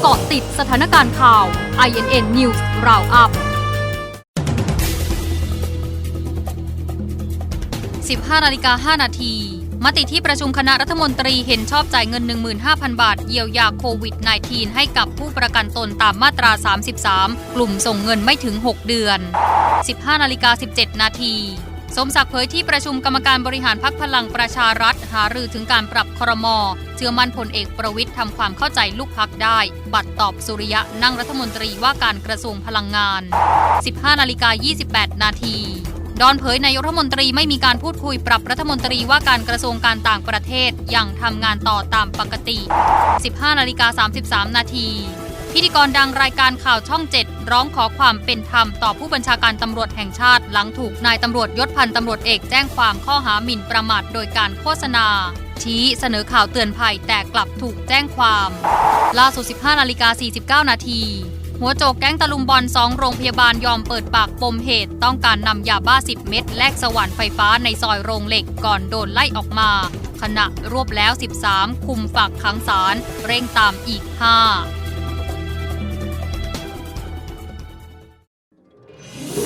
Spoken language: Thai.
เกาะติดสถานการณ์ข่าว INN News Roundup 15นาฬิกา5นาที มติที่ประชุมคณะรัฐมนตรีเห็นชอบจ่ายเงิน 15,000 บาท เยียวยาโควิด -19 ให้กับผู้ประกันตนตามมาตรา 33 กลุ่มส่งเงินไม่ถึง 6 เดือน 15นาฬิกา17 นาที สมศักดิ์เผยที่ประชุมกรรมการบริหารพักพลังประชารัฐ หารือถึงการปรับครมเชื่อมั่นพลเอกประวิทย์ทำความเข้าใจลูกพักได้ บัตรตอบสุริยะนั่งรัฐมนตรีว่าการกระทรวงพลังงาน 15นาฬิกา28 นาทีดอนเผยนายกรัฐมนตรีไม่มีการพูดคุยปรับรัฐมนตรีว่าการกระทรวงการต่างประเทศยังทำงานต่อตามปกติ 15นาฬิกา33 นาทีพิธีกรดังรายการข่าวช่อง 7 ร้องขอความเป็นธรรมต่อผู้บัญชาการตำรวจแห่งชาติ หลังถูกนายตำรวจยศพันตำรวจเอกแจ้งความข้อหาหมิ่นประมาทโดยการโฆษณา ชี้เสนอข่าวเตือนภัยแต่กลับถูกแจ้งความ ล่าสุด 15นาฬิกา49 นาทีหัวโจกแก๊งตะลุมบอลสองโรงพยาบาลยอมเปิดปากปมเหตุ ต้องการนำยาบ้า 10 เม็ดแลกสว่านไฟฟ้าในซอยโรงเหล็กก่อนโดนไล่ออกมา ขณะรวบแล้ว 13 คุมฝากขังศาลเร่งตามอีก 5